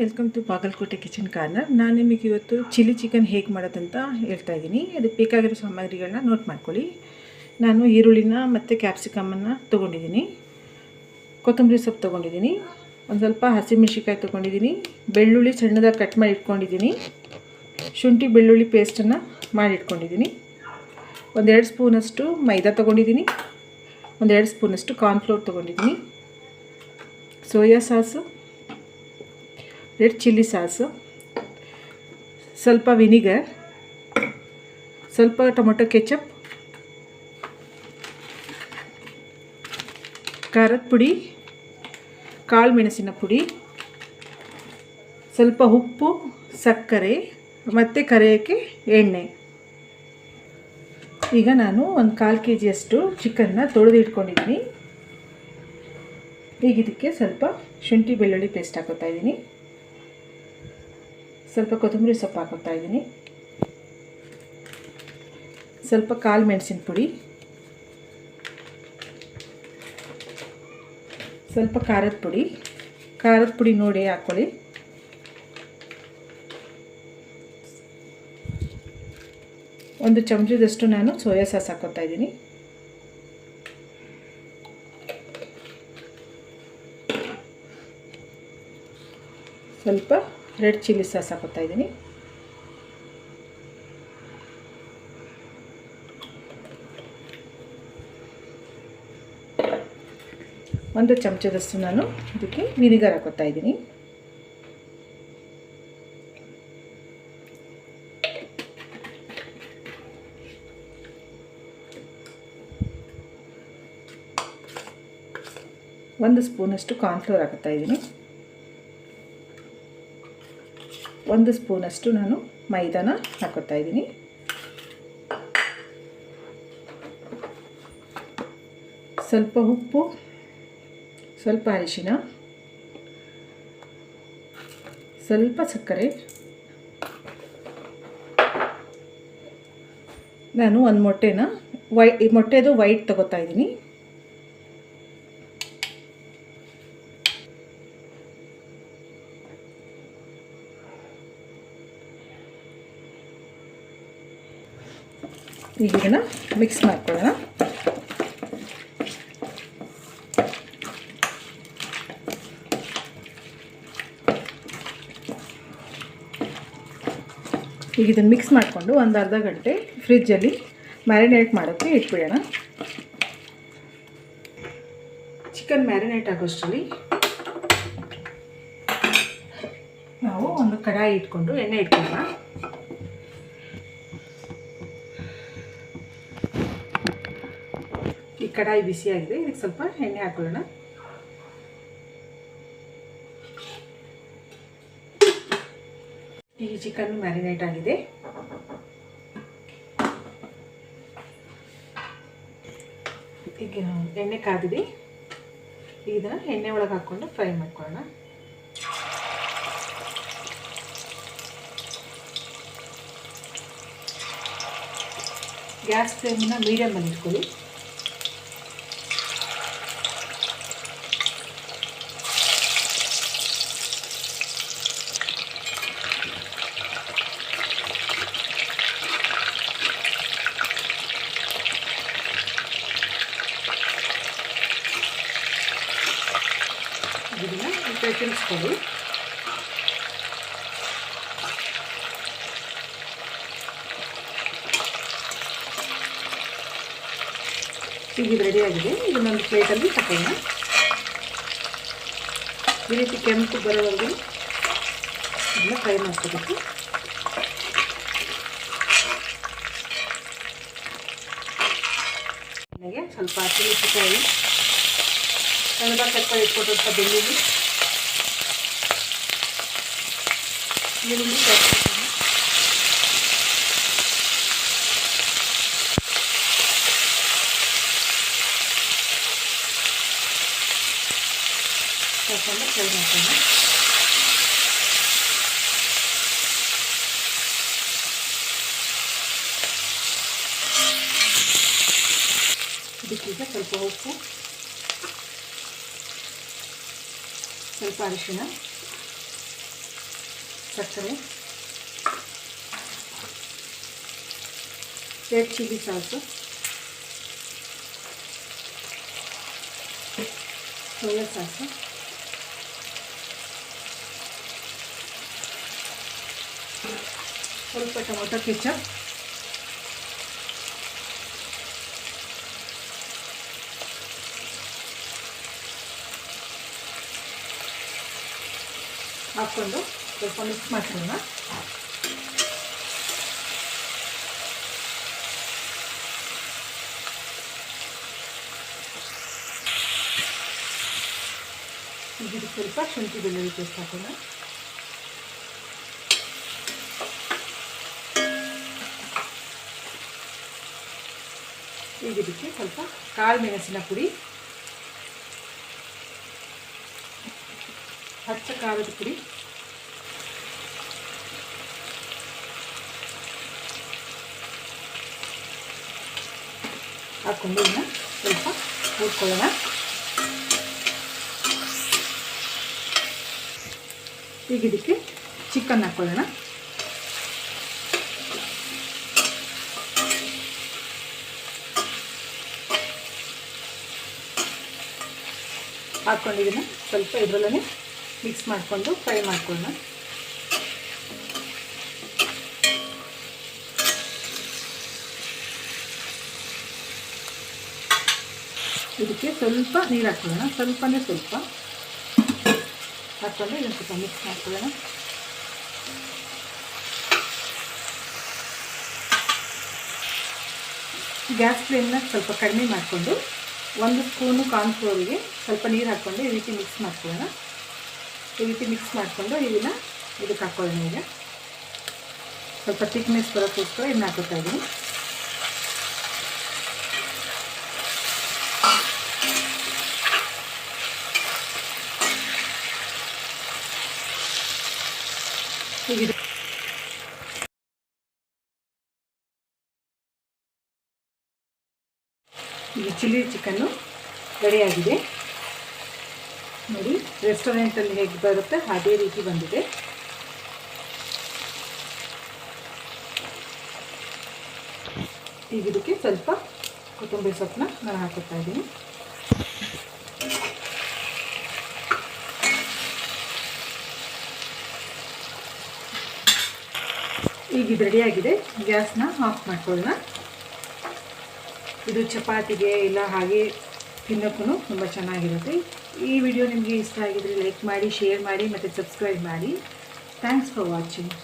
Welcome to Bagalkote kitchen corner ನಾನು ನಿಮಗೆ ಇವತ್ತು ಚಿಲ್ಲಿ ಚಿಕನ್ ಹೇಗೆ ಮಾಡೋದಂತ ಹೇಳ್ತಾ ಇದ್ದೀನಿ. ಅದಕ್ಕೆ ಬೇಕಾಗಿರೋ ಸಾಮಗ್ರಿಗಳನ್ನ ನೋಟ್ ಮಾಡ್ಕೊಳ್ಳಿ. ನಾನು ಈರುಳ್ಳಿನ ಮತ್ತು ಕ್ಯಾಪ್ಸಿಕಮನ್ನು ತೊಗೊಂಡಿದ್ದೀನಿ. ಕೊತ್ತಂಬರಿ ಸೊಪ್ಪು ತೊಗೊಂಡಿದ್ದೀನಿ. ಒಂದು ಸ್ವಲ್ಪ ಹಸಿಮೆಣ್ಸಿಕಾಯಿ ತೊಗೊಂಡಿದ್ದೀನಿ. ಬೆಳ್ಳುಳ್ಳಿ ಸಣ್ಣದಾಗಿ ಕಟ್ ಮಾಡಿ ಇಟ್ಕೊಂಡಿದ್ದೀನಿ. ಶುಂಠಿ, ಬೆಳ್ಳುಳ್ಳಿ ಪೇಸ್ಟನ್ನು ಮಾಡಿ ಇಟ್ಕೊಂಡಿದ್ದೀನಿ. ಒಂದೆರಡು ಸ್ಪೂನಷ್ಟು ಮೈದಾ ತೊಗೊಂಡಿದ್ದೀನಿ. ಒಂದೆರಡು ಸ್ಪೂನಷ್ಟು ಕಾರ್ನ್ಫ್ಲೋರ್ ತೊಗೊಂಡಿದ್ದೀನಿ. Soya sauce, red chilli sauce, ಸ್ವಲ್ಪ ವಿನಿಗರ್, ಸ್ವಲ್ಪ ಟೊಮೊಟೊ ಕೆಚಪ್, ಖಾರದ ಪುಡಿ, ಕಾಳು ಮೆಣಸಿನ ಪುಡಿ, ಸ್ವಲ್ಪ ಉಪ್ಪು, ಸಕ್ಕರೆ, ಮತ್ತು ಕರೆಯೋಕ್ಕೆ ಎಣ್ಣೆ. ಈಗ ನಾನು ಒಂದು ಕಾಲು ಕೆ ಜಿಯಷ್ಟು ಚಿಕನ್ನ ತೊಳೆದು ಇಟ್ಕೊಂಡಿದ್ದೀನಿ. ಈಗ ಇದಕ್ಕೆ ಸ್ವಲ್ಪ ಶುಂಠಿ ಬೆಳ್ಳುಳ್ಳಿ ಪೇಸ್ಟ್ ಹಾಕೋತಾ ಇದ್ದೀನಿ. ಸ್ವಲ್ಪ ಕೊತ್ತಂಬರಿ ಸೊಪ್ಪು ಹಾಕೋತಾ ಇದ್ದೀನಿ. ಸ್ವಲ್ಪ ಕಾಳು ಮೆಣಸಿನ ಪುಡಿ. ಸ್ವಲ್ಪ ಖಾರದ ಪುಡಿ. ಖಾರದ ಪುಡಿ ನೋಡಿ ಹಾಕ್ಕೊಳ್ಳಿ ಒಂದು ಚಮಚದಷ್ಟು ನಾನು ಸೋಯಾ ಸಾಸ್ ಹಾಕೋತಾ ಇದ್ದೀನಿ. ಸ್ವಲ್ಪ ರೆಡ್ ಚಿಲ್ಲಿ ಸಾಸ್ ಹಾಕೋತಾ ಇದ್ದೀನಿ. ಒಂದು ಚಮಚದಷ್ಟು ನಾನು ಇದಕ್ಕೆ ವಿನಿಗರ್ ಹಾಕೋತಾ ಇದ್ದೀನಿ. ಒಂದು ಸ್ಪೂನಷ್ಟು ಕಾರ್ನ್ಫ್ಲೋರ್ ಹಾಕೋತಾ ಇದ್ದೀನಿ. ಒಂದು ಸ್ಪೂನಷ್ಟು ನಾನು ಮೈದಾನ ಹಾಕೋತಾ ಇದ್ದೀನಿ. ಸ್ವಲ್ಪ ಉಪ್ಪು, ಸ್ವಲ್ಪ ಅರಿಶಿನ, ಸ್ವಲ್ಪ ಸಕ್ಕರೆ. ನಾನು ಒಂದು ಮೊಟ್ಟೆನ ವೈ ಈ ಮೊಟ್ಟೆದು ವೈಟ್ ತಗೋತಾ ಇದ್ದೀನಿ. ಈಗ ಇದನ್ನು ಮಿಕ್ಸ್ ಮಾಡ್ಕೊಳ್ಳೋಣ. ಈಗ ಇದನ್ನು ಮಿಕ್ಸ್ ಮಾಡಿಕೊಂಡು ಒಂದು ಅರ್ಧ ಗಂಟೆ ಫ್ರಿಜ್ಜಲ್ಲಿ ಮ್ಯಾರಿನೇಟ್ ಮಾಡೋಕ್ಕೆ ಇಟ್ಬಿಡೋಣ. ಚಿಕನ್ ಮ್ಯಾರಿನೇಟ್ ಆಗೋಷ್ಟರಲ್ಲಿ ನಾವು ಒಂದು ಕಡಾಯಿ ಇಟ್ಕೊಂಡು ಎಣ್ಣೆ ಇಟ್ಕೊಳ್ಳೋಣ. ಕಡಾಯಿ ಬಿಸಿಯಾಗಿದೆ ಇದಕ್ಕೆ ಸ್ವಲ್ಪ ಎಣ್ಣೆ ಹಾಕೊಳ್ಳೋಣ. ಈ ಚಿಕನ್ ಮ್ಯಾರಿನೇಟ್ ಆಗಿದೆ. ಈಗ ಎಣ್ಣೆ ಕಾದಿದೆ. ಇದನ್ನು ಎಣ್ಣೆ ಒಳಗೆ ಹಾಕ್ಕೊಂಡು ಫ್ರೈ ಮಾಡ್ಕೊಳ್ಳೋಣ. ಗ್ಯಾಸ್ ಫ್ಲೇಮನ್ನ ಮೀಡಿಯಮಲ್ಲಿ ಇಟ್ಕೊಳ್ಳಿ ಇದನ್ನು ತಿರುಗಿಸ್ಕೊಳ್ಳಿ ಇದು ರೆಡಿಯಾಗಿದೆ ಇದನ್ನೊಂದು ಪ್ಲೇಟಲ್ಲಿ ತಕೊಳ್ಳೋಣ. ಈ ರೀತಿ ಕೆಂಪು ಬರೋವರೆಗೆ ಇದನ್ನ ಫ್ರೈ ಮಾಡ್ಕೋಬೇಕು. ನನಗೆ ಸ್ವಲ್ಪ ಹಸಿಮೆಣಸಿಕಾಯಿ ಸಣ್ಣದಾಗಿ ಕಟ್ಕೊಂಡು ಇಟ್ಕೊಟ್ಟಂಥ ಬೆಳ್ಳುಳ್ಳಿ. ಈರುಳ್ಳಿ ಕ್ಯಾಪ್ಸಿಕಮ್ ಹಾಕೊಂಡು ಫ್ರೈ ಮಾಡ್ಕೊಳ್ಳೋಣ ಇದಕ್ಕೀಗ ಸ್ವಲ್ಪ ಉಪ್ಪು ಸ್ವಲ್ಪ ಅರಿಶಿಣ ಸಕ್ಕರೆ red chilli sauce soya sauce ಸ್ವಲ್ಪ ಟೊಮೊಟೊ ಕೆಚಪ್ ಹಾಕ್ಕೊಂಡು ಸ್ವಲ್ಪ ಮಿಕ್ಸ್ ಮಾಡ್ಕೊಳ್ಳೋಣ. ಇದಕ್ಕೆ ಸ್ವಲ್ಪ ಶುಂಠಿ ಬೆಳ್ಳುಳ್ಳಿ ಪೇಸ್ಟ್ ಹಾಕೋಣ. ಈಗ ಇದಕ್ಕೆ ಸ್ವಲ್ಪ ಕಾಳು ಮೆಣಸಿನ ಪುಡಿ. ಹಚ್ಚ ಖಾರದ ಪುಡಿ. ಹಾಕ್ಕೊಂಡು ಇದನ್ನ ಸ್ವಲ್ಪ ಹುರ್ಕೊಳ್ಳೋಣ. ಈಗ ಇದಕ್ಕೆ ಚಿಕನ್ ಹಾಕ್ಕೊಳ್ಳೋಣ ಹಾಕ್ಕೊಂಡು ಸ್ವಲ್ಪ ಇದರಲ್ಲೇ ಮಿಕ್ಸ್ ಮಾಡಿಕೊಂಡು ಫ್ರೈ ಮಾಡ್ಕೊಳ್ಳೋಣ. ಇದಕ್ಕೆ ಸ್ವಲ್ಪ ನೀರು ಹಾಕ್ಕೊಳ್ಳೋಣ ಸ್ವಲ್ಪನೇ ಸ್ವಲ್ಪ. ಹಾಕ್ಕೊಂಡು ಇದನ್ನು ಸ್ವಲ್ಪ ಮಿಕ್ಸ್ ಮಾಡ್ಕೊಳ್ಳೋಣ. ಗ್ಯಾಸ್ ಫ್ಲೇಮ್ನ ಸ್ವಲ್ಪ ಕಡಿಮೆ ಮಾಡಿಕೊಂಡು ಒಂದು ಸ್ಪೂನು ಕಾರ್ನ್ಫ್ಲೋರಿಗೆ ಸ್ವಲ್ಪ ನೀರು ಹಾಕ್ಕೊಂಡು ಈ ರೀತಿ ಮಿಕ್ಸ್ ಮಾಡ್ಕೊಳ್ಳೋಣ. ಈ ರೀತಿ ಮಿಕ್ಸ್ ಮಾಡಿಕೊಂಡು ಇದನ್ನು ಇದಕ್ಕೆ ಹಾಕ್ಕೊಳ್ಳೋಣ ಈಗ. ಸ್ವಲ್ಪ ತಿಕ್ನೆಸ್ ಬರೋಕ್ಕೋಸ್ಕರ ಇದನ್ನ ಹಾಕೋತಾ ಇದ್ದೀನಿ. ಈಗ ಚಿಲ್ಲಿ ಚಿಕನ್ನು ರೆಡಿಯಾಗಿದೆ. ನೋಡಿ ರೆಸ್ಟೋರೆಂಟಲ್ಲಿ ಹೇಗೆ ಬರುತ್ತೆ, ಅದೇ ರೀತಿ ಬಂದಿದೆ. ಈಗ ಇದಕ್ಕೆ ಸ್ವಲ್ಪ ಕೊತ್ತಂಬರಿ ಸೊಪ್ಪನ್ನ ನಾನು ಹಾಕುತ್ತಾ ಇದ್ದೀನಿ. ಈಗ ಇದು ರೆಡಿಯಾಗಿದೆ. ಗ್ಯಾಸ್ನ ಆಫ್ ಮಾಡ್ಕೊಳ್ಳೋಣ. ಇದು ಚಪಾತಿಗೆ ಇಲ್ಲ, ಹಾಗೆ ತಿನ್ನೋಕ್ಕೂ ತುಂಬ ಚೆನ್ನಾಗಿರುತ್ತೆ. ಈ ವಿಡಿಯೋ ನಿಮಗೆ ಇಷ್ಟ ಆಗಿದ್ರೆ ಲೈಕ್ ಮಾಡಿ ಶೇರ್ ಮಾಡಿ, ಮತ್ತು ಸಬ್ಸ್ಕ್ರೈಬ್ ಮಾಡಿ. Thanks for watching